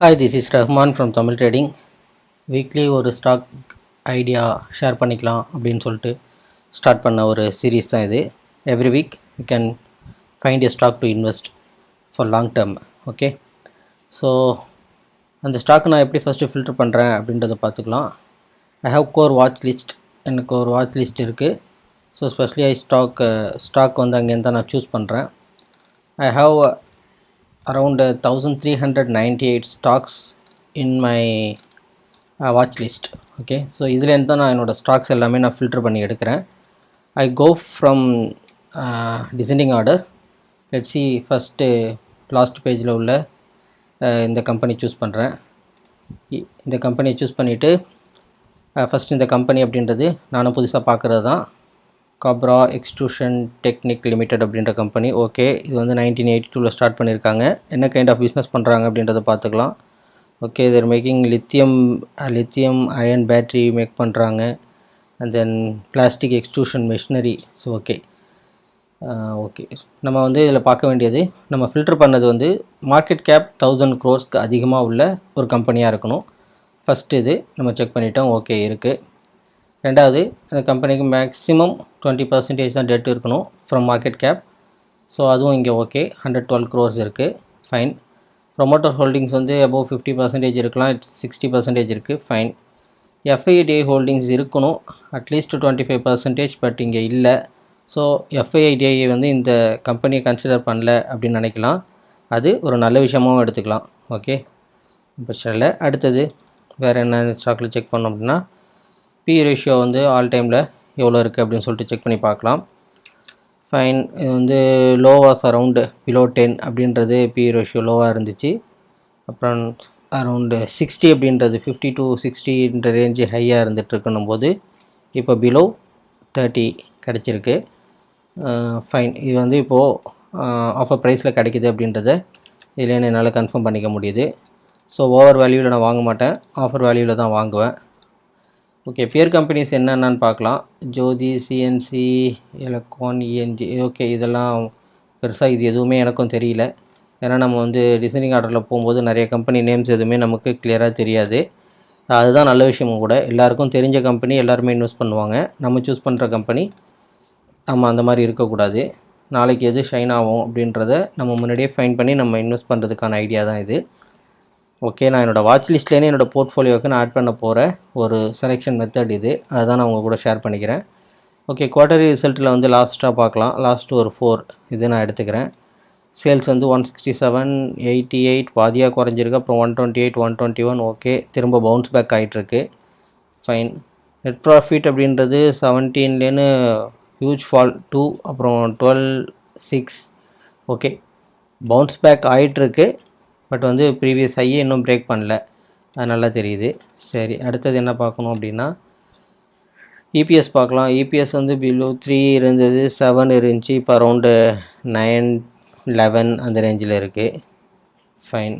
Hi this is Rahman from Tamil trading weekly ஒரு stock idea share பண்ணிக்கலாம் அப்படின்னு சொல்லிட்டு ஸ்டார்ட் பண்ண ஒரு சீரீஸ் தான் இது. Every week you can find a stock to invest for long term okay so அந்த ஸ்டாக் நான் எப்படி ஃபஸ்ட்டு ஃபில்டர் பண்ணுறேன் அப்படின்றத பார்த்துக்கலாம். I have core watch list எனக்கு ஒரு வாட்ச் லிஸ்ட் இருக்குது so specially I stock stock வந்து அங்கேருந்து தான் நான் சூஸ் பண்ணுறேன் I have around uh, hundred 1398 stocks in my my watch list okay so இதுலேருந்து தான் நான் என்னோடய ஸ்டாக்ஸ் எல்லாமே நான் ஃபில்டர் பண்ணி எடுக்கிறேன். I go from designing order let C first last பேஜில் உள்ள uh, இந்த கம்பெனி சூஸ் பண்ணுறேன் இந்த கம்பெனியை சூஸ் பண்ணிவிட்டு ஃபஸ்ட் இந்த கம்பெனி அப்படின்றது நானும் புதுசாக பார்க்குறது தான் காப்ரா எக்ஸ்ட்ரூஷன் டெக்னிக் லிமிடெட் அப்படின்ற கம்பெனி ஓகே இது வந்து நைன்டீன் எயிட்டி டூவில் ஸ்டார்ட் பண்ணியிருக்காங்க என்ன கைண்ட் ஆஃப் பிஸ்னஸ் பண்ணுறாங்க அப்படின்றத பார்த்துக்கலாம். Okay their making lithium lithium ion battery make பண்ணுறாங்க and then plastic extrusion machinery so okay okay நம்ம வந்து இதில் பார்க்க வேண்டியது நம்ம ஃபில்டர் பண்ணது வந்து மார்க்கெட் கேப் தௌசண்ட் க்ரோர்ஸ்க்கு அதிகமாக உள்ள ஒரு கம்பெனியாக இருக்கணும். ஃபஸ்ட் இது நம்ம செக் பண்ணிட்டோம். ஓகே இருக்குது ரெண்டாவது அந்த கம்பெனிக்கு மேக்ஸிமம் டுவெண்ட்டி பர்சன்டேஜ் தான் டெட் இருக்கணும் ஃப்ரம் மார்க்கெட் கேப் ஸோ அதுவும் இங்கே ஓகே ஹண்ட்ரட் டுவெல் க்ரோர்ஸ் இருக்குது ஃபைன் ப்ரொமோட்டர் ஹோல்டிங்ஸ் வந்து அபோவ் ஃபிஃப்டி பர்சன்டேஜ் இருக்கலாம். சிக்ஸ்டி பர்சன்டேஜ் இருக்குது fine F I D I holdings இருக்கணும். At least twenty five percentage but இங்கே இல்லை. ஸோ எஃப்ஐடிஐ வந்து இந்த கம்பெனியை கன்சிடர் பண்ணல அப்படின்னு நினைக்கலாம். அது ஒரு நல்ல விஷயமாகவும் எடுத்துக்கலாம். ஓகே பிரச்சனை அடுத்தது வேறு என்ன ஸ்டாக்கில் செக் பண்ணோம் அப்படின்னா பி ரேஷியோ வந்து ஆல் டைமில் எவ்வளோ இருக்குது அப்படின்னு சொல்லிட்டு செக் பண்ணி பார்க்கலாம். ஃபைன் இது வந்து low as around below ten அப்படின்றது பி ரேஷியோ லோவாக இருந்துச்சு. அப்புறம் அரவுண்டு சிக்ஸ்டி அப்படின்றது ஃபிஃப்டி டு சிக்ஸ்டின்ற ரேஞ்சு ஹையாக இருந்துகிட்ருக்கணும் போது இப்போ பிலோ தேர்ட்டி கிடச்சிருக்கு. ஃபைன் இது வந்து இப்போது ஆஃபர் ப்ரைஸில் கிடைக்கிது அப்படின்றத இதில் என்னால் கன்ஃபார்ம் பண்ணிக்க முடியுது. ஸோ ஓவர் வேல்யூவில் நான் வாங்க மாட்டேன். ஆஃபர் வேல்யூவில் தான் வாங்குவேன். ஓகே பியர் கம்பெனிஸ் என்னென்னு பார்க்கலாம். Jyoti CNC electron ENG okay இதெல்லாம் பெருசாக இது எதுவுமே எனக்கும் தெரியல. ஏன்னா நம்ம வந்து டிசைனிங் ஆர்டரில் போகும்போது நிறைய கம்பெனி நேம்ஸ் எதுவுமே நமக்கு கிளியராக தெரியாது. அதுதான் நல்ல விஷயமும் கூட. எல்லாருக்கும் தெரிஞ்ச கம்பெனி எல்லாருமே இன்வெஸ்ட் பண்ணுவாங்க. நம்ம சூஸ் பண்ணுற கம்பெனி நம்ம அந்த மாதிரி இருக்கக்கூடாது. நாளைக்கு எது ஷைன் ஆகும் அப்படின்றத நம்ம முன்னாடியே ஃபைன் பண்ணி நம்ம இன்வெஸ்ட் பண்ணுறதுக்கான ஐடியா தான் இது. ஓகே நான் என்னோடய வாட்ச் லிஸ்ட்லேயே என்னோடய போர்ட்ஃபோலியோவுக்கு நான் ஆட் பண்ண போகிற ஒரு செலெக்ஷன் மெத்தட் இது. அதுதான் நான் உங்கள் கூட ஷேர் பண்ணிக்கிறேன். ஓகே குவார்டரி ரிசல்ட்டில் வந்து லாஸ்ட்டாக பார்க்கலாம். லாஸ்ட் ஒரு ஃபோர் இது நான் எடுத்துக்கிறேன். சேல்ஸ் வந்து one sixty seven eighty eight பாதியாக குறைஞ்சிருக்கு. அப்புறம் one twenty eight one twenty one okay திரும்ப பவுன்ஸ் பேக் ஆகிட்டுருக்கு ஃபைன் நெட் ப்ராஃபிட் அப்படின்றது செவன்டீன்லேன்னு ஹியூஜ் ஃபால் டூ அப்புறம் twelve six okay bounce back ஆகிட்டுருக்கு பட் வந்து ப்ரீவியஸ் ஹையே இன்னும் பிரேக் பண்ணல. அது நல்லா தெரியுது. சரி அடுத்தது என்ன பார்க்கணும் அப்படின்னா இபிஎஸ் பார்க்கலாம். இபிஎஸ் வந்து பிலோ த்ரீ இருந்தது செவன் இருந்துச்சு. இப்போ அரௌண்டு நைன் லெவன் அந்த ரேஞ்சில் இருக்குது ஃபைன்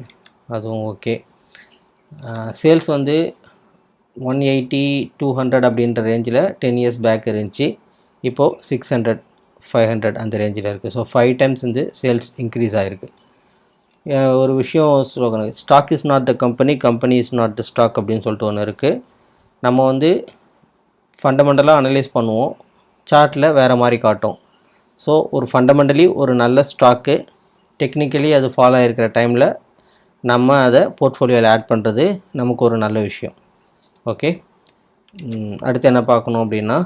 அதுவும் ஓகே சேல்ஸ் வந்து ஒன் எயிட்டி டூ ஹண்ட்ரட் அப்படின்ற ரேஞ்சில் டென் இயர்ஸ் பேக் இருந்துச்சு. இப்போது சிக்ஸ் ஹண்ட்ரட் ஃபைவ் ஹண்ட்ரட் அந்த ரேஞ்சில் இருக்குது ஸோ ஃபைவ் டைம்ஸ் வந்து சேல்ஸ் இன்க்ரீஸ் ஆகிருக்கு ஒரு விஷயம் slogan stock is not the company company is not the stock அப்படின்னு சொல்லிட்டு ஒன்று இருக்குது நம்ம வந்து ஃபண்டமெண்டலாக அனலைஸ் பண்ணுவோம். சார்ட்டில் வேறு மாதிரி காட்டும். ஸோ ஒரு ஃபண்டமெண்டலி ஒரு நல்ல ஸ்டாக்கு டெக்னிக்கலி அது ஃபாலோ ஆகிருக்கிற டைமில் நம்ம அதை போர்ட்ஃபோலியோவில் ஆட் பண்ணுறது நமக்கு ஒரு நல்ல விஷயம். ஓகே அடுத்து என்ன பார்க்கணும் அப்படின்னா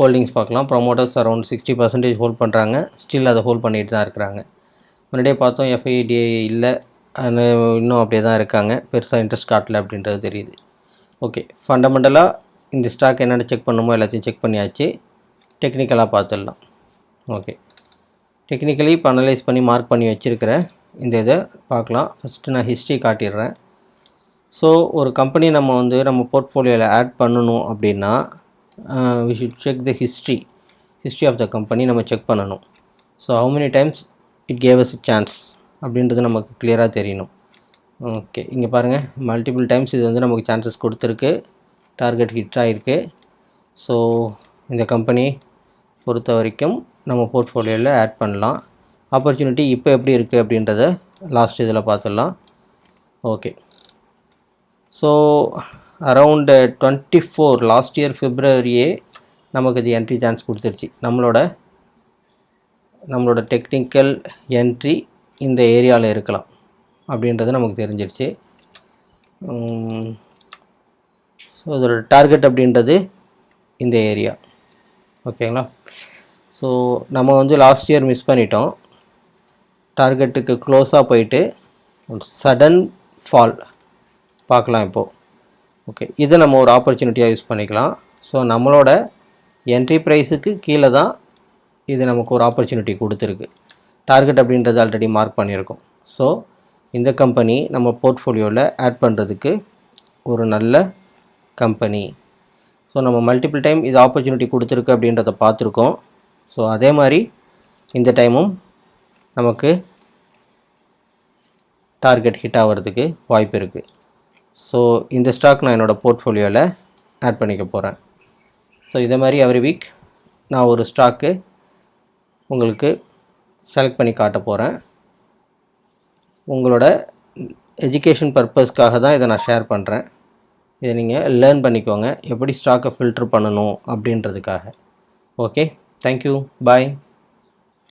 ஹோல்டிங்ஸ் பார்க்கலாம். Promoters around sixty percentage hold பண்ணுறாங்க ஸ்டில் அதை ஹோல்ட் பண்ணிட்டு தான் இருக்கிறாங்க. முன்னாடியே பார்த்தோம் எஃப்ஐடிஐ இல்லை. அது இன்னும் அப்படியே தான் இருக்காங்க. பெருசாக இன்ட்ரெஸ்ட் காட்டல அப்படின்றது தெரியுது. ஓகே ஃபண்டமெண்டலாக இந்த ஸ்டாக் என்னென்ன செக் பண்ணுமோ எல்லாத்தையும் செக் பண்ணியாச்சு. டெக்னிக்கலாக பார்த்துடலாம். ஓகே டெக்னிக்கலி இப்போ அனலைஸ் பண்ணி மார்க் பண்ணி வச்சுருக்கிறேன் இந்த இதை பார்க்கலாம். ஃபஸ்ட்டு நான் ஹிஸ்ட்ரி காட்டிடுறேன். ஸோ ஒரு கம்பெனி நம்ம வந்து நம்ம போர்ட்ஃபோலியோவில் ஆட் பண்ணணும் அப்படின்னா we should check the history history of the company நம்ம செக் பண்ணணும். So how many times it gave us chance அப்படின்றது நமக்கு கிளியராக தெரியணும். ஓகே இங்கே பாருங்கள் மல்டிபிள் டைம்ஸ் இது வந்து நமக்கு சான்சஸ் கொடுத்துருக்கு. டார்கெட் ஹிட் ஆகிருக்கு ஸோ இந்த கம்பெனி பொறுத்த வரைக்கும் நம்ம போர்ட்ஃபோலியோவில் ஆட் பண்ணலாம். ஆப்பர்ச்சுனிட்டி இப்போ எப்படி இருக்குது அப்படின்றத லாஸ்ட் இதில் பார்த்துடலாம். Okay so around twenty four last year ஃபிப்ரவரியே நமக்கு இது என்ட்ரி சான்ஸ் கொடுத்துருச்சு. நம்மளோட நம்மளோட டெக்னிக்கல் என்ட்ரி இந்த ஏரியாவில் இருக்கலாம் அப்படின்றது நமக்கு தெரிஞ்சிருச்சு. ஸோ இதோட டார்கெட் அப்படின்றது இந்த ஏரியா ஓகேங்களா ஸோ நம்ம வந்து லாஸ்ட் இயர் மிஸ் பண்ணிட்டோம். டார்கெட்டுக்கு க்ளோஸாக போயிட்டு சடன் ஃபால் பார்க்கலாம் இப்போது ஓகே இதை நம்ம ஒரு ஆப்பர்ச்சுனிட்டியாக யூஸ் பண்ணிக்கலாம். ஸோ நம்மளோட என்ட்ரி ப்ரைஸுக்கு கீழே தான் இது நமக்கு ஒரு ஆப்பர்ச்சுனிட்டி கொடுத்துருக்கு. டார்கெட் அப்படின்றது ஆல்ரெடி மார்க் பண்ணியிருக்கோம். ஸோ இந்த கம்பெனி நம்ம போர்ட்ஃபோலியோவில் ஆட் பண்ணுறதுக்கு ஒரு நல்ல கம்பெனி ஸோ நம்ம மல்டிபிள் டைம் இது ஆப்பர்ச்சுனிட்டி கொடுத்துருக்கு அப்படின்றத பார்த்துருக்கோம். ஸோ அதே மாதிரி இந்த டைமும் நமக்கு டார்கெட் ஹிட் ஆகிறதுக்கு வாய்ப்பு இருக்குது ஸோ இந்த ஸ்டாக் நான் என்னோடய போர்ட்ஃபோலியோவில் ஆட் பண்ணிக்க போகிறேன் ஸோ இதே மாதிரி எவ்ரி வீக் நான் ஒரு ஸ்டாக்கு உங்களுக்கு செலக்ட் பண்ணி காட்ட போகிறேன் உங்களோட எஜுகேஷன் பர்பஸ்க்காக தான் இதை நான் ஷேர் பண்ணுறேன் இதை நீங்கள் லேர்ன் பண்ணிக்கோங்க. எப்படி ஸ்டாக்கை ஃபில்ட்ரு பண்ணணும் அப்படின்றதுக்காக. Okay thank you bye